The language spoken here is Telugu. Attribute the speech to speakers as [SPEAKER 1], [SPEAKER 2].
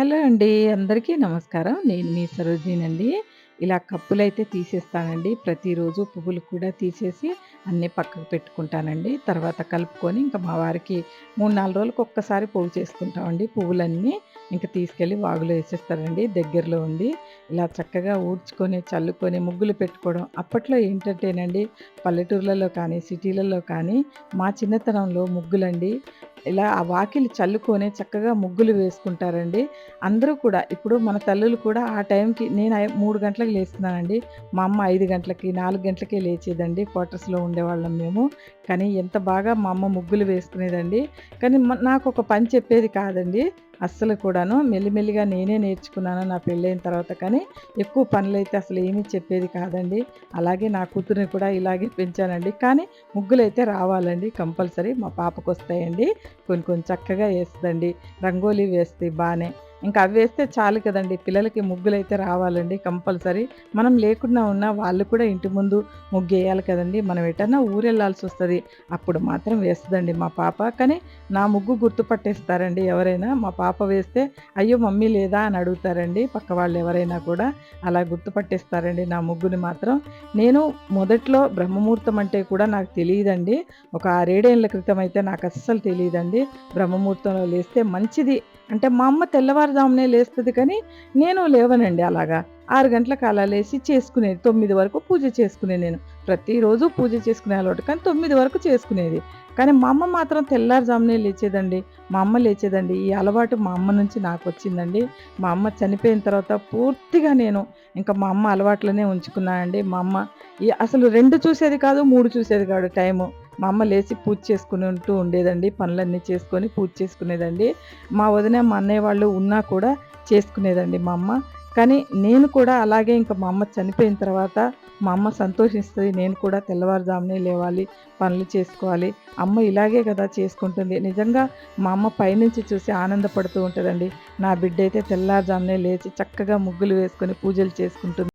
[SPEAKER 1] హలో అండి. అందరికీ నమస్కారం. నేను మీ సరోజినండి. ఇలా కప్పులు అయితే తీసేస్తానండి. ప్రతిరోజు పువ్వులు కూడా తీసేసి అన్నీ పక్కకు పెట్టుకుంటానండి. తర్వాత కలుపుకొని ఇంకా మా వారికి 3, 4 రోజులకు ఒక్కసారి పోగు చేసుకుంటామండి పువ్వులన్నీ. ఇంకా తీసుకెళ్ళి వాగులో వేసేస్తారండి దగ్గరలో ఉంది. ఇలా చక్కగా ఊడ్చుకొని, చల్లుకొని, ముగ్గులు పెట్టుకోవడం అప్పట్లో ఏంటంటేనండి పల్లెటూర్లలో కానీ, సిటీలలో కానీ మా చిన్నతనంలో ముగ్గులండి ఇలా ఆ వాకిలి చల్లుకొని చక్కగా ముగ్గులు వేసుకుంటారండి. అందరూ కూడా ఇప్పుడు మన తల్లులు కూడా ఆ టైంకి నేను మూడు గంటలకు లేస్తున్నానండి. మా అమ్మ ఐదు గంటలకి, నాలుగు గంటలకే లేచేదండి. క్వార్టర్స్‌లో ఉండేవాళ్ళం మేము. కానీ ఎంత బాగా మా అమ్మ ముగ్గులు వేసుకునేదండి. కానీ నాకు ఒక పని చెప్పేది కాదండి. అస్సలు కూడాను. మెల్లిమెల్లిగా నేనే నేర్చుకున్నాను నా పెళ్ళైన తర్వాత. కానీ ఎక్కువ పనులైతే అసలు ఏమీ చెప్పేది కాదండి. అలాగే నా కూతురిని కూడా ఇలాగే పెంచానండి. కానీ ముగ్గులైతే రావాలండి కంపల్సరీ. మా పాపకొస్తాయండి. కొన్ని కొన్ని చక్కగా వేస్తుందండి రంగోలీ వేస్తే బాగానే ఇంకా అవి వేస్తే చాలు కదండి పిల్లలకి ముగ్గులైతే రావాలండి కంపల్సరీ. మనం లేకుండా ఉన్నా వాళ్ళు కూడా ఇంటి ముందు ముగ్గు వేయాలి కదండీ! మనం ఎటన్నా వస్తుంది అప్పుడు మాత్రం వేస్తుందండి మా పాప. కానీ నా ముగ్గు గుర్తుపట్టేస్తారండి ఎవరైనా. మా పాప వేస్తే అయ్యో! మమ్మీ లేదా అని అడుగుతారండి పక్క వాళ్ళు ఎవరైనా కూడా. అలా గుర్తుపట్టేస్తారండి నా ముగ్గుని మాత్రం. నేను మొదట్లో బ్రహ్మముహూర్తం అంటే కూడా నాకు తెలియదండి ఒక ఆరేడేళ్ళ క్రితం అయితే నాకు అస్సలు తెలియదండి బ్రహ్మముహూర్తంలో లేస్తే మంచిది. అంటే మా అమ్మ తెల్లవారుజామునే లేస్తుంది కానీ నేను లేవనండి అలాగా. ఆరు గంటలకు అలా లేచి చేసుకునేది. తొమ్మిది వరకు పూజ చేసుకునేది నేను. ప్రతిరోజు పూజ చేసుకునే అలవాటు. కానీ తొమ్మిది వరకు చేసుకునేది. కానీ మా అమ్మ మాత్రం తెల్లారుజామునే లేచేదండి. మా అమ్మ లేచేదండి. ఈ అలవాటు మా అమ్మ నుంచి నాకు వచ్చిందండి మా అమ్మ చనిపోయిన తర్వాత పూర్తిగా నేను ఇంకా మా అమ్మ అలవాట్లనే ఉంచుకున్నానండి. మా అమ్మ ఈ అసలు రెండు చూసేది కాదు, మూడు చూసేది కాదు టైము. మా అమ్మ లేచి పూజ చేసుకుంటూ ఉండేదండి. పనులన్నీ చేసుకొని పూజ చేసుకునేదండి. మా వదిన, మా అన్నయ్య వాళ్ళు ఉన్నా కూడా చేసుకునేదండి మా అమ్మ. కానీ నేను కూడా అలాగే ఇంకా మా అమ్మ చనిపోయిన తర్వాత మా అమ్మ సంతోషిస్తుంది నేను కూడా తెల్లవారుజామునే లేవాలి, పనులు చేసుకోవాలి. అమ్మ ఇలాగే కదా చేసుకుంటుంది. నిజంగా మా అమ్మ పైనుంచి చూసి ఆనందపడుతూ ఉంటుందండి నా బిడ్డ అయితే తెల్లవారుజామునే లేచి చక్కగా ముగ్గులు వేసుకొని పూజలు చేసుకుంటుంది.